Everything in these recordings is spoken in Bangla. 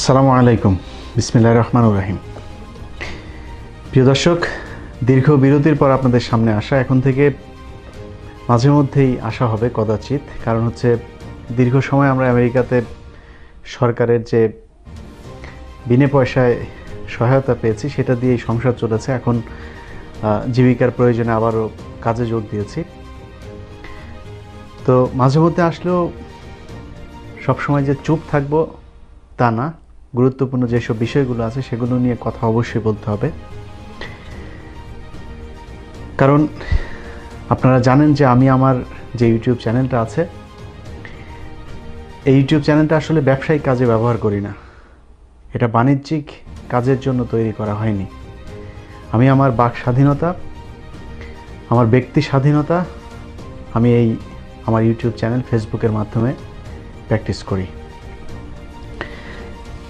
আসসালামু আলাইকুম। বিসমিল্লাহ রহমান রাহিম। প্রিয় দর্শক, দীর্ঘ বিরতির পর আপনাদের সামনে আসা এখন থেকে মাঝে মধ্যেই আসা হবে কদাচিৎ, কারণ হচ্ছে দীর্ঘ সময় আমরা আমেরিকাতে সরকারের যে বিনে পয়সায় সহায়তা পেয়েছি, সেটা দিয়েই সংসার চলেছে। এখন জীবিকার প্রয়োজনে আবারও কাজে যোগ দিয়েছি। তো মাঝে মধ্যে আসলেও সবসময় যে চুপ থাকব তা না। গুরুত্বপূর্ণ যেসব বিষয়গুলো আছে সেগুলো নিয়ে কথা অবশ্যই বলতে হবে। কারণ আপনারা জানেন যে আমি আমার যে ইউটিউব চ্যানেলটা আছে, এই ইউটিউব চ্যানেলটা আসলে ব্যবসায়িক কাজে ব্যবহার করি না। এটা বাণিজ্যিক কাজের জন্য তৈরি করা হয়নি। আমি আমার বাক স্বাধীনতা, আমার ব্যক্তি স্বাধীনতা, আমি এই আমার ইউটিউব চ্যানেল ফেসবুকের মাধ্যমে প্র্যাকটিস করি।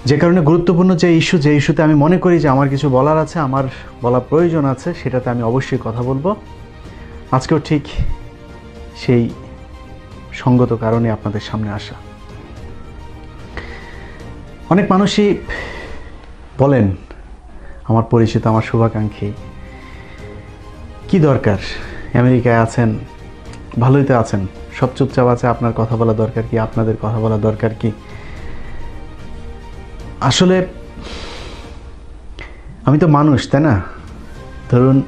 যে কারণে গুরুত্বপূর্ণ যে ইস্যু যে ইস্যুতে আমি মনে করি যে আমার কিছু বলার আছে, আমার বলা প্রয়োজন আছে, সেটাতে আমি অবশ্যই কথা বলব। আজকেও ঠিক সেই সঙ্গত কারণে আপনাদের সামনে আসা। অনেক মানুষই বলেন, আমার পরিচিত, আমার শুভাকাঙ্ক্ষী, কি দরকার? আমেরিকায় আছেন, ভালোই তো আছেন। সব চুপচাপ আছে, আপনার কথা বলা দরকার কি? আপনাদের কথা বলা দরকার কি? আসলে আমি তো মানুষ, তাই না? ধরুন,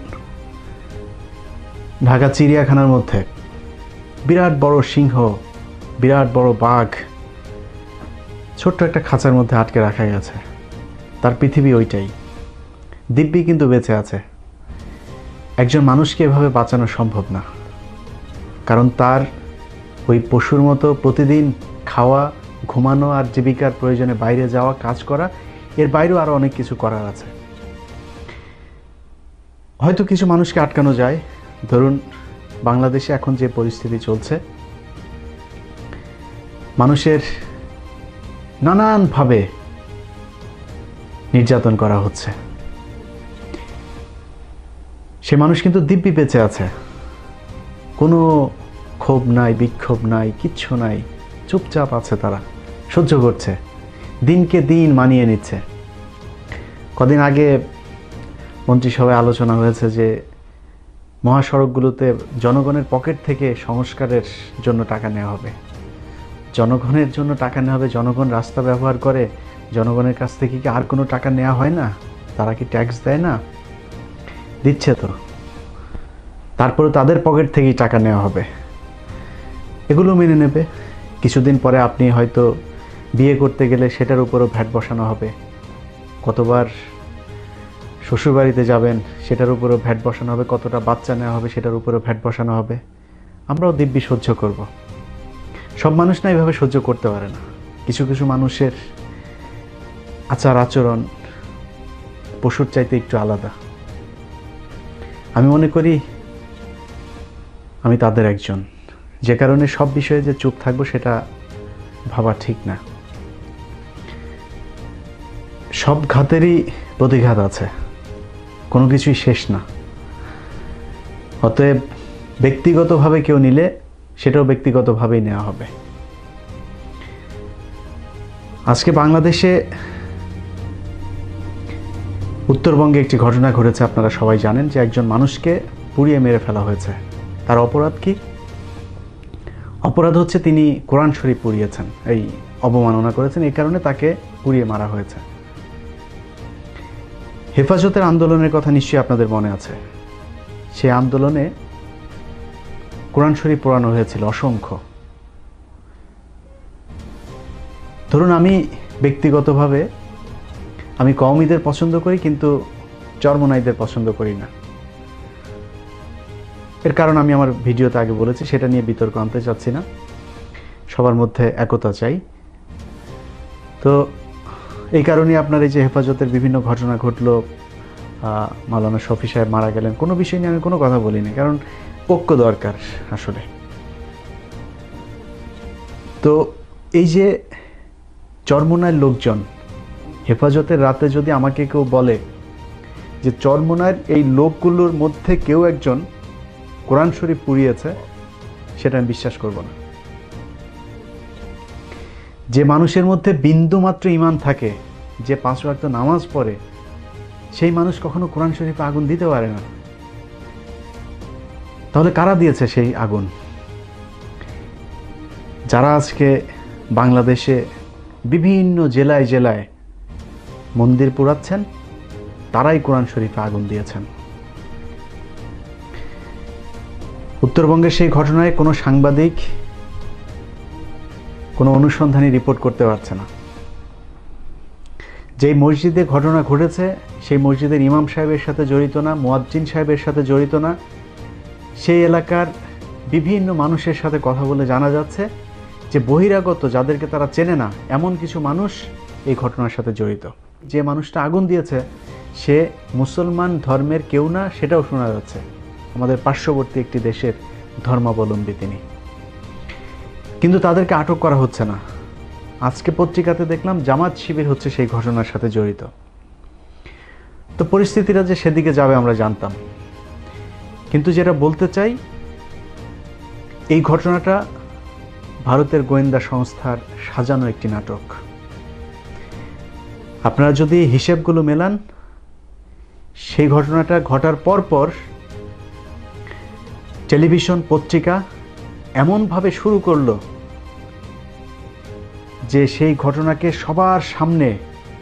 ঢাকা চিড়িয়াখানার মধ্যে বিরাট বড় সিংহ, বিরাট বড় বাঘ ছোট্ট একটা খাঁচার মধ্যে আটকে রাখা গেছে তার পৃথিবী ওইটাই। দিব্যি কিন্তু বেঁচে আছে। একজন মানুষকে এভাবে বাঁচানো সম্ভব না। কারণ তার ওই পশুর মতো প্রতিদিন খাওয়া ঘুমানো আর জীবিকার প্রয়োজনে বাইরে যাওয়া, কাজ করা, এর বাইরেও আরও অনেক কিছু করার আছে। হয়তো কিছু মানুষকে আটকানো যায়। ধরুন, বাংলাদেশে এখন যে পরিস্থিতি চলছে, মানুষের নানানভাবে নির্যাতন করা হচ্ছে। সে মানুষ কিন্তু দিব্যি বেঁচে আছে। কোনো ক্ষোভ নাই, বিক্ষোভ নাই, কিচ্ছু নাই, চুপচাপ আছে তারা। সহ্য করছে, দিনকে দিন মানিয়ে নিচ্ছে। কদিন আগে মন্ত্রিসভায় আলোচনা হয়েছে যে মহাসড়কগুলোতে জনগণের পকেট থেকে সংস্কারের জন্য টাকা নেওয়া হবে। জনগণের জন্য টাকা নেওয়া হবে, জনগণ রাস্তা ব্যবহার করে, জনগণের কাছ থেকে কি আর কোনো টাকা নেওয়া হয় না? তারা কি ট্যাক্স দেয় না? দিচ্ছে তো। তারপরে তাদের পকেট থেকেই টাকা নেওয়া হবে। এগুলো মেনে নেবে। কিছুদিন পরে আপনি হয়তো বিয়ে করতে গেলে সেটার উপরও ভ্যাট বসানো হবে। কতবার শ্বশুরবাড়িতে যাবেন, সেটার উপরও ভ্যাট বসানো হবে। কতটা বাচ্চা নেওয়া হবে, সেটার উপরও ভ্যাট বসানো হবে। আমরাও দিব্যি সহ্য করব। সব মানুষ না এভাবে সহ্য করতে পারে না। কিছু কিছু মানুষের আচার আচরণ পশুর চাইতে একটু আলাদা। আমি মনে করি আমি তাদের একজন। যে কারণে সব বিষয়ে যে চুপ থাকব সেটা ভাবা ঠিক না। সব ঘাতেরই প্রতিঘাত আছে। কোনো কিছুই শেষ না। অতএব ব্যক্তিগতভাবে কেউ নিলে সেটাও ব্যক্তিগতভাবেই নেওয়া হবে। আজকে বাংলাদেশে উত্তরবঙ্গে একটি ঘটনা ঘটেছে, আপনারা সবাই জানেন যে একজন মানুষকে পুড়িয়ে মেরে ফেলা হয়েছে। তার অপরাধ কি? অপরাধ হচ্ছে তিনি কোরআন শরীফ পুড়িয়েছেন, এই অবমাননা করেছেন, এই কারণে তাকে পুড়িয়ে মারা হয়েছে। হেফাজতের আন্দোলনের কথা নিশ্চয়ই আপনাদের মনে আছে। সেই আন্দোলনে কোরআন শরীফ পোড়ানো হয়েছিল অসংখ্য। ধরুন আমি ব্যক্তিগতভাবে আমি কওমিদের পছন্দ করি কিন্তু চরমনাইদের পছন্দ করি না। এর কারণ আমি আমার ভিডিওতে আগে বলেছি, সেটা নিয়ে বিতর্ক আনতে চাচ্ছি না। সবার মধ্যে একতা চাই। তো এই কারণে আপনার এই যে হেফাজতের বিভিন্ন ঘটনা ঘটলো মাওলানা শফি সাহেব মারা গেলেন, কোনো বিষয় নিয়ে আমি কোনো কথা বলিনি, কারণ ঐক্য দরকার আসলে। তো এই যে চরমোনার লোকজন, হেফাজতের রাতে যদি আমাকে কেউ বলে যে চরমোনার এই লোকগুলোর মধ্যে কেউ একজন কোরআন শরীফ পুড়িয়েছে, সেটা আমি বিশ্বাস করব না। যে মানুষের মধ্যে বিন্দু মাত্র ইমান থাকে, যে পাঁচ ওয়াক্ত নামাজ পড়ে, সেই মানুষ কখনো কোরআন শরীফে আগুন দিতে পারে না। তাহলে কারা দিয়েছে সেই আগুন? যারা আজকে বাংলাদেশে বিভিন্ন জেলায় জেলায় মন্দির পোড়াচ্ছেন তারাই কোরআন শরীফে আগুন দিয়েছেন। উত্তরবঙ্গের সেই ঘটনায় কোনো সাংবাদিক কোনো অনুসন্ধানী রিপোর্ট করতে পারছে না। যেই মসজিদে ঘটনা ঘটেছে, সেই মসজিদের ইমাম সাহেবের সাথে জড়িত না, মোয়াজ্জিন সাহেবের সাথে জড়িত না, সেই এলাকার বিভিন্ন মানুষের সাথে কথা বলে জানা যাচ্ছে যে বহিরাগত, যাদেরকে তারা চেনে না, এমন কিছু মানুষ এই ঘটনার সাথে জড়িত। যে মানুষটা আগুন দিয়েছে, সে মুসলমান ধর্মের কেউ না, সেটাও শোনা যাচ্ছে। আমাদের পার্শ্ববর্তী একটি দেশের ধর্মাবলম্বী তিনি। কিন্তু তাদেরকে আটক করা হচ্ছে না। আজকে পত্রিকাতে দেখলাম জামাত শিবির হচ্ছে সেই ঘটনার সাথে জড়িত। তো পরিস্থিতিটা যে সেদিকে যাবে আমরা জানতাম। কিন্তু যেটা বলতে চাই, এই ঘটনাটা ভারতের গোয়েন্দা সংস্থার সাজানো একটি নাটক। আপনারা যদি হিসেবগুলো মেলান, সেই ঘটনাটা ঘটার পর পর টেলিভিশন পত্রিকা এমনভাবে শুরু করল যে সেই ঘটনাকে সবার সামনে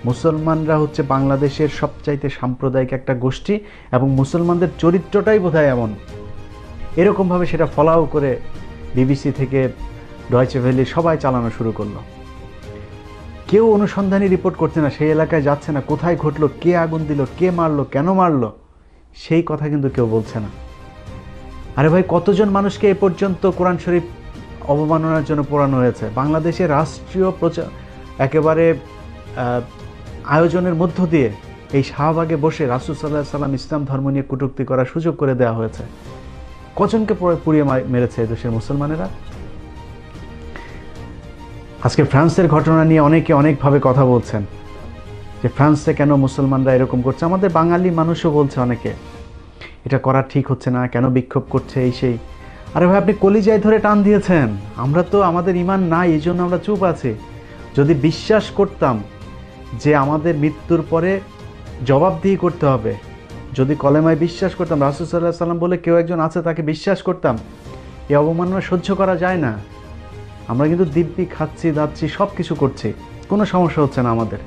মুসলমানরা হচ্ছে বাংলাদেশের সবচাইতে সাম্প্রদায়িক একটা গোষ্ঠী এবং মুসলমানদের চরিত্রটাই বোধহয় এমন। এরকমভাবে সেটা ফলাও করে বিবিসি থেকে ডয়চে ভ্যালি সবাই চালানো শুরু করল। কেউ অনুসন্ধানী রিপোর্ট করছে না, সেই এলাকায় যাচ্ছে না, কোথায় ঘটলো, কে আগুন দিল, কে মারলো, কেন মারলো, সেই কথা কিন্তু কেউ বলছে না। আরে ভাই, কতজন মানুষকে এ পর্যন্ত কোরআন শরীফ অবমাননার জন্য পোড়ানো হয়েছে। বাংলাদেশের রাষ্ট্রীয় প্রচার একেবারে আয়োজনের মধ্য দিয়ে এই শাহবাগে বসে রাসুল সাল্লাহ সাল্লাম ইসলাম ধর্ম নিয়ে কটূক্তি করার সুযোগ করে দেওয়া হয়েছে। কজনকে পুড়িয়ে মেরেছে দেশের মুসলমানেরা? আজকে ফ্রান্সের ঘটনা নিয়ে অনেকে অনেকভাবে কথা বলছেন, যে ফ্রান্সে কেন মুসলমানরা এরকম করছে। আমাদের বাঙালি মানুষও বলছে অনেকে, এটা করা ঠিক হচ্ছে না, কেন বিক্ষোভ করছে এই সেই আরে ভাই, আপনি কলিজায় ধরে টান দিয়েছেন। আমরা তো আমাদের ইমান নাই, এই জন্য আমরা চুপ আছি। যদি বিশ্বাস করতাম যে আমাদের মৃত্যুর পরে জবাবদিহি করতে হবে, যদি কলেমায় বিশ্বাস করতাম, রাসুল সাল্লাহ সাল্লাম বলে কেউ একজন আছে তাকে বিশ্বাস করতাম, এই অবমাননা সহ্য করা যায় না। আমরা কিন্তু দিব্যি খাচ্ছি, দাচ্ছি সব কিছু করছি। কোনো সমস্যা হচ্ছে না আমাদের।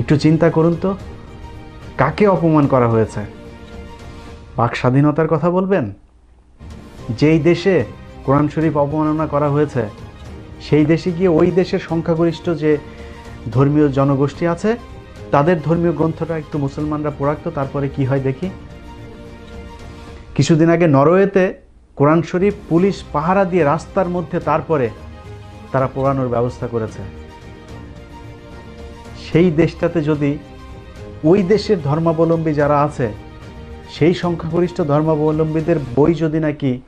একটু চিন্তা করুন তো, কাকে অপমান করা হয়েছে? বাক স্বাধীনতার কথা বলবেন? যেই দেশে কোরআন শরীফ অবমাননা করা হয়েছে, সেই দেশে গিয়ে ওই দেশের সংখ্যাগরিষ্ঠ যে ধর্মীয় জনগোষ্ঠী আছে, তাদের ধর্মীয় গ্রন্থটা একটু মুসলমানরা পড়াকতো, তারপরে কি হয় দেখি। কিছুদিন আগে নরওয়েতে কোরআন শরীফ পুলিশ পাহারা দিয়ে রাস্তার মধ্যে তারপরে তারা পোড়ানোর ব্যবস্থা করেছে। সেই দেশটাতে যদি ওই দেশের ধর্মাবলম্বী যারা আছে, সেই সংখ্যাগরিষ্ঠ ধর্মাবলম্বীদের বই যদি নাকি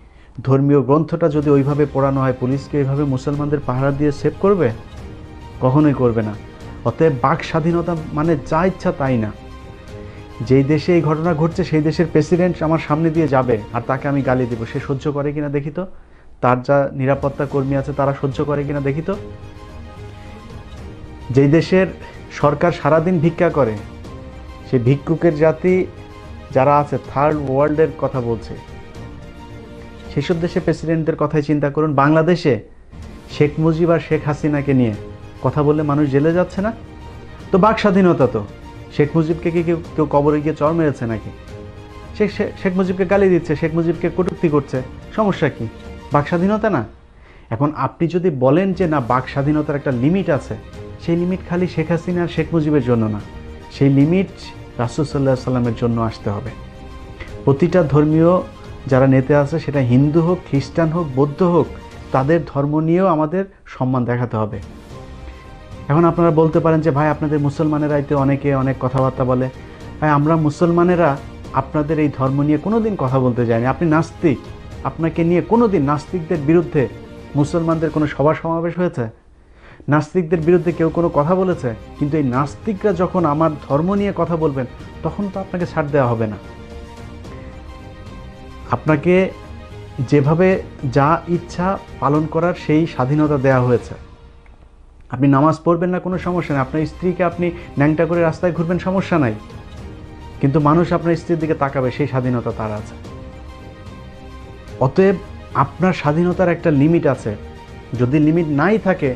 ধর্মীয় গ্রন্থটা যদি ওইভাবে পড়ানো হয়, পুলিশকে এইভাবে মুসলমানদের পাহারা দিয়ে সেভ করবে? কখনোই করবে না। অতএব বাক স্বাধীনতা মানে যা ইচ্ছা তাই না। যেই দেশে এই ঘটনা ঘটছে, সেই দেশের প্রেসিডেন্ট আমার সামনে দিয়ে যাবে, আর তাকে আমি গালি দেবো। সে সহ্য করে কিনা দেখি তো? তার যা নিরাপত্তা কর্মী আছে, তারা সহ্য করে কিনা দেখি তো? যেই দেশের সরকার সারাদিন ভিক্ষা করে সেই ভিক্ষুকের জাতি যারা আছে থার্ড ওয়ার্ল্ডের কথা বলছে। সেসব দেশে প্রেসিডেন্টদের কথাই চিন্তা করুন। বাংলাদেশে শেখ মুজিব আর শেখ হাসিনাকে নিয়ে কথা বললে মানুষ জেলে যাচ্ছে না? তো বাক স্বাধীনতা তো। শেখ মুজিবকে কি কেউ কেউ কবরে গিয়ে চর মেরেছে নাকি? শেখ শেখ- মুজিবকে গালি দিচ্ছে, শেখ মুজিবকে কটূক্তি করছে। সমস্যা কি? বাক স্বাধীনতা না? এখন আপনি যদি বলেন যে না, বাক স্বাধীনতার একটা লিমিট আছে, সেই লিমিট খালি শেখ হাসিনা আর শেখ মুজিবের জন্য না। সেই লিমিট রাসুল সাল্লাহ সাল্লামের জন্য আসতে হবে। প্রতিটা ধর্মীয় যারা নেতা আছে, সেটা হিন্দু হোক, খ্রিস্টান হোক, বৌদ্ধ হোক, তাদের ধর্ম নিয়েও আমাদের সম্মান দেখাতে হবে। এখন আপনারা বলতে পারেন যে, ভাই, আপনাদের মুসলমানেরা এতে অনেকে অনেক কথাবার্তা বলে। ভাই, আমরা মুসলমানেরা আপনাদের এই ধর্ম নিয়ে কোনো দিন কথা বলতে যাইনি। আপনি নাস্তিক। আপনাকে নিয়ে কোনো দিন নাস্তিকদের বিরুদ্ধে মুসলমানদের কোনো সভা সমাবেশ হয়েছে? নাস্তিকদের বিরুদ্ধে কেউ কোনো কথা বলেছে? কিন্তু এই নাস্তিকরা যখন আমার ধর্ম নিয়ে কথা বলবেন, তখন তো আপনাকে ছাড় দেওয়া হবে না। আপনাকে যেভাবে যা ইচ্ছা পালন করার সেই স্বাধীনতা দেওয়া হয়েছে। আপনি নামাজ পড়বেন না, কোনো সমস্যা নেই। আপনার স্ত্রীকে আপনি ন্যাংটা করে রাস্তায় ঘুরবেন, সমস্যা নাই। কিন্তু মানুষ আপনার স্ত্রীর দিকে তাকাবে, সেই স্বাধীনতা তার আছে। অতএব আপনার স্বাধীনতার একটা লিমিট আছে। যদি লিমিট নাই থাকে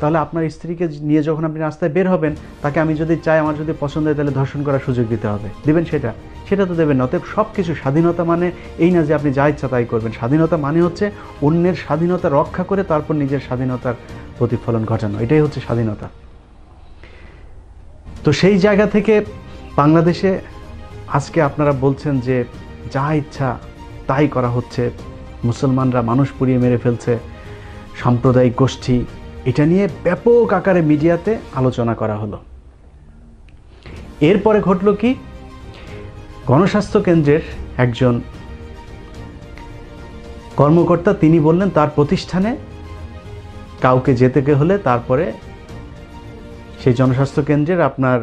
তাহলে আপনার স্ত্রীকে নিয়ে যখন আপনি রাস্তায় বের হবেন, তাকে আমি যদি চাই, আমার যদি পছন্দ হয়, তাহলে ধর্ষণ করার সুযোগ দিতে হবে। দেবেন সেটা? সেটা তো দেবেন অতএব সব কিছু স্বাধীনতা মানে এই না যে আপনি যা ইচ্ছা তাই করবেন। স্বাধীনতা মানে হচ্ছে অন্যের স্বাধীনতা রক্ষা করে তারপর নিজের স্বাধীনতার প্রতিফলন ঘটানো। এটাই হচ্ছে স্বাধীনতা। তো সেই জায়গা থেকে বাংলাদেশে আজকে আপনারা বলছেন যে যা ইচ্ছা তাই করা হচ্ছে। মুসলমানরা মানুষ পুড়িয়ে মেরে ফেলছে। সাম্প্রদায়িক গোষ্ঠী এটা নিয়ে ব্যাপক আকারে মিডিয়াতে আলোচনা করা হলো। এরপরে ঘটলো কি? গণস্বাস্থ্য কেন্দ্রের একজন কর্মকর্তা তিনি বললেন, তার প্রতিষ্ঠানে কাউকে যেতে হলে তারপরে সেই জনস্বাস্থ্য কেন্দ্রের আপনার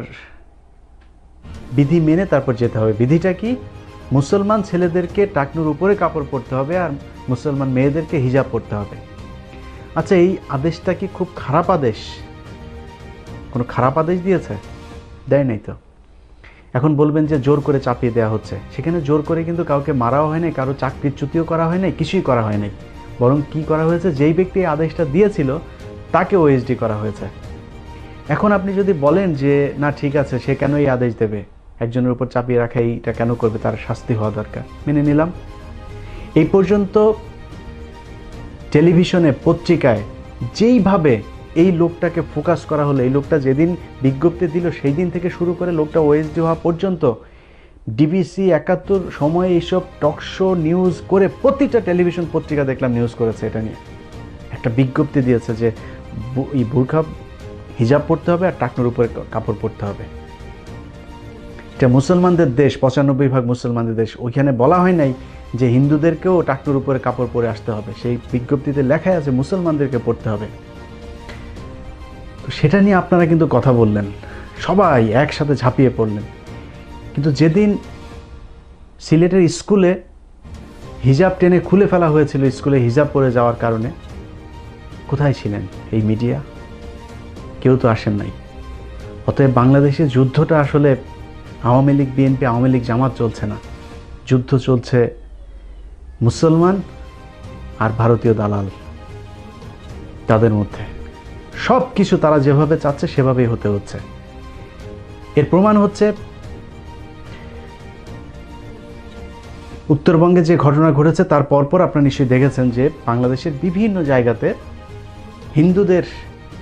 বিধি মেনে তারপর যেতে হবে। বিধিটা কি? মুসলমান ছেলেদেরকে টাকনুর উপরে কাপড় পরতে হবে আর মুসলমান মেয়েদেরকে হিজাব পরতে হবে। আচ্ছা এই আদেশটা কি খুব খারাপ আদেশ? কোনো খারাপ আদেশ দিয়েছে? দেয় নাই তো। এখন বলবেন যে জোর করে চাপিয়ে দেওয়া হচ্ছে। সেখানে জোর করে কিন্তু কাউকে মারাও হয় নাই, কারও চাকরিচ্যুতিও করা হয় নাই, কিছুই করা হয় নাই। বরং কি করা হয়েছে? যেই ব্যক্তি আদেশটা দিয়েছিল, তাকে ওএসডি করা হয়েছে। এখন আপনি যদি বলেন যে, না, ঠিক আছে, সে কেন এই আদেশ দেবে? একজনের উপর চাপিয়ে রাখা এইটা কেন করবে? তার শাস্তি হওয়া দরকার। মেনে নিলাম। এই পর্যন্ত টেলিভিশনে, পত্রিকায়, যেইভাবে এই লোকটাকে ফোকাস করা হলো, এই লোকটা যেদিন বিজ্ঞপ্তি দিল সেই দিন থেকে শুরু করে লোকটা ওএসডি হওয়া পর্যন্ত ডিবিসি একাত্তর সময়ে এইসব টক শো নিউজ করে প্রতিটা টেলিভিশন পত্রিকা দেখলাম নিউজ করেছে এটা নিয়ে। একটা বিজ্ঞপ্তি দিয়েছে যে এই বুরখা হিজাব পড়তে হবে আর টাকনোর উপরে কাপড় পরতে হবে। এটা মুসলমানদের দেশ, পঁচানব্বই ভাগ মুসলমানদের দেশ। ওইখানে বলা হয় নাই যে হিন্দুদেরকেও টাকনুর উপরে কাপড় পরে আসতে হবে। সেই বিজ্ঞপ্তিতে লেখাই আছে, মুসলমানদেরকে পড়তে হবে। তো সেটা নিয়ে আপনারা কিন্তু কথা বললেন। সবাই একসাথে ঝাঁপিয়ে পড়লেন। কিন্তু যেদিন সিলেটের স্কুলে হিজাব টেনে খুলে ফেলা হয়েছিল, স্কুলে হিজাব পরে যাওয়ার কারণে, কোথায় ছিলেন এই মিডিয়া? কেউ তো আসেন নাই। অতএব বাংলাদেশে যুদ্ধটা আসলে আওয়ামী লীগ, বিএনপি, আওয়ামী লীগ জামাত চলছে না। যুদ্ধ চলছে মুসলমান আর ভারতীয় দালাল। তাদের মধ্যে সব কিছু তারা যেভাবে চাচ্ছে, সেভাবেই হতে হচ্ছে। এর প্রমাণ হচ্ছে, উত্তরবঙ্গে যে ঘটনা ঘটেছে, তার পরপর আপনারা নিশ্চয়ই দেখেছেন যে বাংলাদেশের বিভিন্ন জায়গাতে হিন্দুদের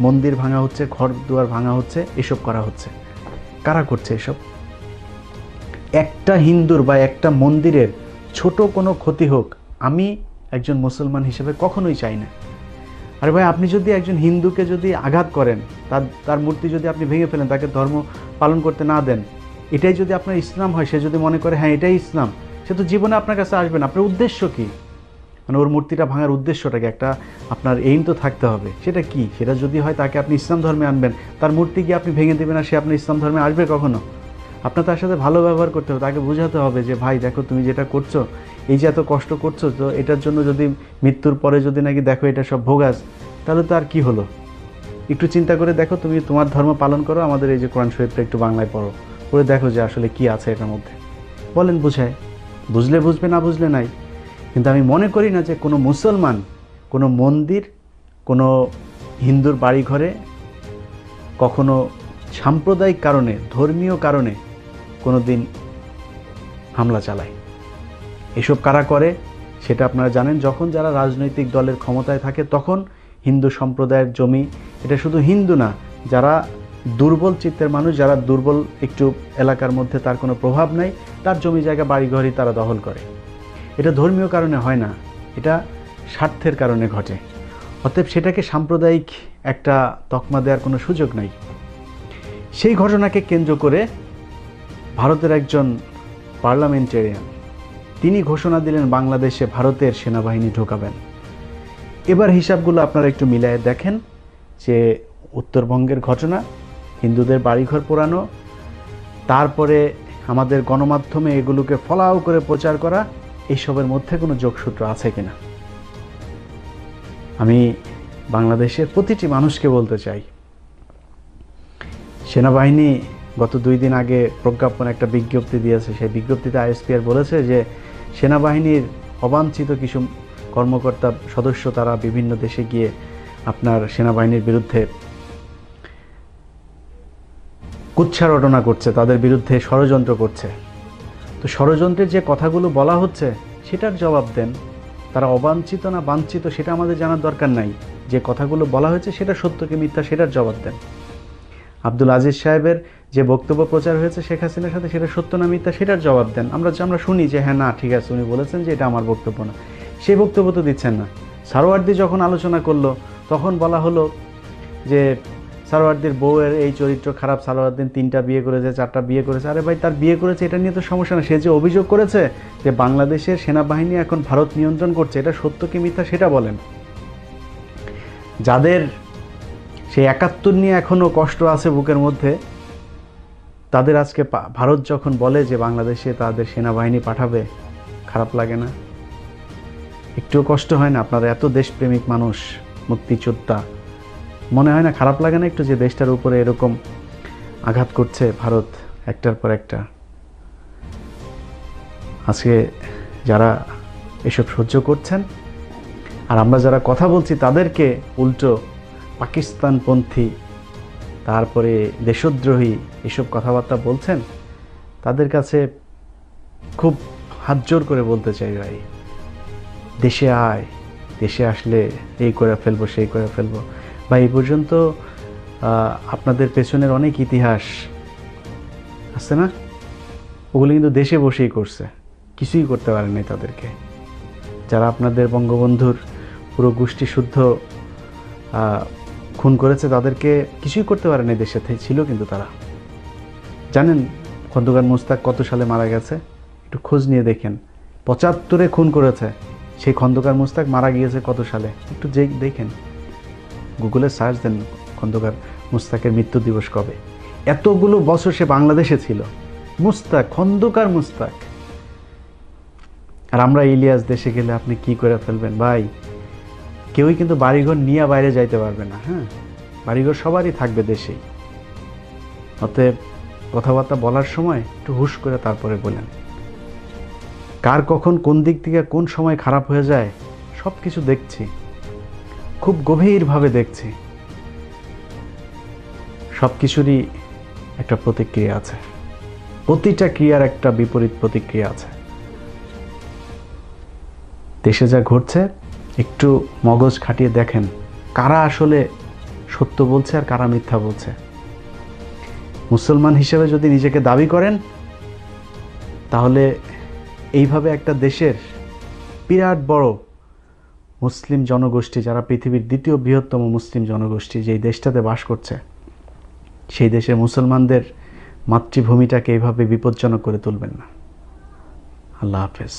মন্দির ভাঙা হচ্ছে ঘর দুয়ার ভাঙা হচ্ছে, এসব করা হচ্ছে। কারা করছে এসব? একটা হিন্দুর বা একটা মন্দিরের ছোট কোনো ক্ষতি হোক, আমি একজন মুসলমান হিসেবে কখনোই চাই না। আরে ভাই, আপনি যদি একজন হিন্দুকে যদি আঘাত করেন, তার তার মূর্তি যদি আপনি ভেঙে ফেলেন, তাকে ধর্ম পালন করতে না দেন, এটাই যদি আপনার ইসলাম হয়, সে যদি মনে করে হ্যাঁ এটাই ইসলাম, সে তো জীবনে আপনার কাছে আসবে না। আপনার উদ্দেশ্য কী? মানে ওর মূর্তিটা ভাঙার উদ্দেশ্যটাকে একটা আপনার এইম তো থাকতে হবে। সেটা কি? সেটা যদি হয়, তাকে আপনি ইসলাম ধর্মে আনবেন, তার মূর্তি কি আপনি ভেঙে দেবেন আর সে আপনার ইসলাম ধর্মে আসবে কখনো? আপনার তার সাথে ভালো ব্যবহার করতে হবে, তাকে বোঝাতে হবে যে, ভাই, দেখো তুমি যেটা করছ, এই যে এত কষ্ট করছ, তো এটার জন্য যদি মৃত্যুর পরে যদি নাকি দেখো এটা সব ভোগাস, তাহলে তো আর কী হলো? একটু চিন্তা করে দেখো, তুমি তোমার ধর্ম পালন করো, আমাদের এই যে কোরআন শরীফটা একটু বাংলায় পড়ো। পড়ে দেখো যে আসলে কি আছে এটার মধ্যে। বলেন, বুঝায়। বুঝলে বুঝবে, না বুঝলে নাই। কিন্তু আমি মনে করি না যে কোনো মুসলমান, কোনো মন্দির, কোনো হিন্দুর বাড়িঘরে কখনো সাম্প্রদায়িক কারণে, ধর্মীয় কারণে কোনো দিন হামলা চালায়। এসব কারা করে, সেটা আপনারা জানেন, যখন যারা রাজনৈতিক দলের ক্ষমতায় থাকে, তখন হিন্দু সম্প্রদায়ের জমি, এটা শুধু হিন্দু না, যারা দুর্বল চিত্তের মানুষ, যারা দুর্বল একটু এলাকার মধ্যে তার কোনো প্রভাব নাই, তার জমি জায়গা, বাড়িঘরই তারা দখল করে। এটা ধর্মীয় কারণে হয় না, এটা স্বার্থের কারণে ঘটে। অতএব সেটাকে সাম্প্রদায়িক একটা তকমা দেওয়ার কোনো সুযোগ নাই। সেই ঘটনাকে কেন্দ্র করে ভারতের একজন পার্লামেন্টেরিয়ান। তিনি ঘোষণা দিলেন বাংলাদেশে ভারতের সেনাবাহিনী ঢোকাবেন। এবার হিসাবগুলো আপনারা একটু মিলায় দেখেন যে উত্তরবঙ্গের ঘটনা, হিন্দুদের বাড়িঘর পোড়ানো, তারপরে আমাদের গণমাধ্যমে এগুলোকে ফলাও করে প্রচার করা এইসবের মধ্যে কোনো যোগসূত্র আছে কিনা? আমি বাংলাদেশের প্রতিটি মানুষকে বলতে চাই, সেনাবাহিনী গত দুই দিন আগে প্রজ্ঞাপন একটা বিজ্ঞপ্তি দিয়েছে। সেই বিজ্ঞপ্তিতে আইএসপিআর বলেছে যে, সেনাবাহিনীর অবাঞ্ছিত কিছু কর্মকর্তা সদস্য তারা বিভিন্ন দেশে গিয়ে আপনার সেনাবাহিনীর বিরুদ্ধে কুচ্ছা রটনা করছে, তাদের বিরুদ্ধে ষড়যন্ত্র করছে। তো ষড়যন্ত্রের যে কথাগুলো বলা হচ্ছে, সেটার জবাব দেন। তারা অবাঞ্ছিত না বাঞ্ছিত, সেটা আমাদের জানার দরকার নাই। যে কথাগুলো বলা হয়েছে, সেটা সত্যকে মিথ্যা, সেটার জবাব দেন। আব্দুল আজিজ সাহেবের যে বক্তব্য প্রচার হয়েছে শেখ হাসিনার সাথে, সেটা সত্য না মিথ্যা সেটার জবাব দেন। আমরা যে আমরা শুনি যে হ্যাঁ না, ঠিক আছে, উনি বলেছেন যে, এটা আমার বক্তব্য না। সেই বক্তব্য তো দিচ্ছেন না। সারোয়ার্দি যখন আলোচনা করল, তখন বলা হলো যে সারোয়ার্দির বউয়ের এই চরিত্র খারাপ সারোয়ার্দিন তিনটা বিয়ে করেছে, চারটা বিয়ে করেছে। আরে ভাই, তার বিয়ে করেছে, এটা নিয়ে তো সমস্যা না। সে যে অভিযোগ করেছে যে, বাংলাদেশের সেনাবাহিনী এখন ভারত নিয়ন্ত্রণ করছে, এটা সত্য কি মিথ্যা সেটা বলেন। যাদের সেই একাত্তর নিয়ে এখনও কষ্ট আছে বুকের মধ্যে। তাদের আজকে ভারত যখন বলে যে বাংলাদেশে তাদের সেনাবাহিনী পাঠাবে, খারাপ লাগে না। একটুও কষ্ট হয় না, আপনারা এত দেশপ্রেমিক মানুষ, মুক্তিযোদ্ধা। মনে হয় না, খারাপ লাগে না একটু যে দেশটার উপরে এরকম আঘাত করছে ভারত, একটার পর একটা। আজকে যারা এসব সহ্য করছেন, আর আমরা যারা কথা বলছি তাদেরকে উল্টো পাকিস্তানপন্থী, তারপরে দেশদ্রোহী এসব কথাবার্তা বলছেন, তাদের কাছে খুব হাত জোর করে বলতে চাই ভাই। দেশে আয়, দেশে আসলে এই করে ফেলব, সেই করে ফেলব। বা এই পর্যন্ত আপনাদের পেছনের অনেক ইতিহাস আছে না? ওগুলো কিন্তু দেশে বসেই করছে, কিছুই করতে পারেনি তাদেরকে। যারা আপনাদের বঙ্গবন্ধুর পুরো গোষ্ঠী শুদ্ধ খুন করেছে তাদেরকে কিছুই করতে পারেনি থেকে ছিল কিন্তু তারা। জানেন খন্দকার মুস্তাক কত সালে মারা গেছে? একটু খোঁজ নিয়ে দেখেন। পঁচাত্তরে খুন করেছে। সেই খন্দকার মুস্তাক মারা গিয়েছে কত সালে? একটু যে দেখেন। গুগলে সার্চ দেন খন্দকার মুস্তাকের মৃত্যু দিবস কবে। এতগুলো বছর সে বাংলাদেশে ছিল। মুস্তাক, খন্দকার মুস্তাক। আর আমরা ইলিয়াস দেশে গেলে আপনি কি করে ফেলবেন? ভাই কেউই কিন্তু বাড়িঘর নিয়ে বাইরে যাইতে পারবে না হ্যাঁ? বাড়িঘর সবারই থাকবে দেশেই অতএব কথাবার্তা বলার সময় একটু হুশ করে তারপরে বলেন। কার কখন কোন দিক থেকে কোন সময় খারাপ হয়ে যায় সব কিছু দেখছি। খুব গভীরভাবে দেখছি। সব কিছুরই একটা প্রতিক্রিয়া আছে। প্রতিটা ক্রিয়ার একটা বিপরীত প্রতিক্রিয়া আছে। দেশে যা ঘটছে একটু মগজ খাটিয়ে দেখেন, কারা আসলে সত্য বলছে আর কারা মিথ্যা বলছে। মুসলমান হিসেবে যদি নিজেকে দাবি করেন, তাহলে এইভাবে একটা দেশের বিরাট বড় মুসলিম জনগোষ্ঠী, যারা পৃথিবীর দ্বিতীয় বৃহত্তম মুসলিম জনগোষ্ঠী, যেই দেশটাতে বাস করছে, সেই দেশের মুসলমানদের মাতৃভূমিটাকে এইভাবে বিপজ্জনক করে তুলবেন না। আল্লাহ হাফেজ।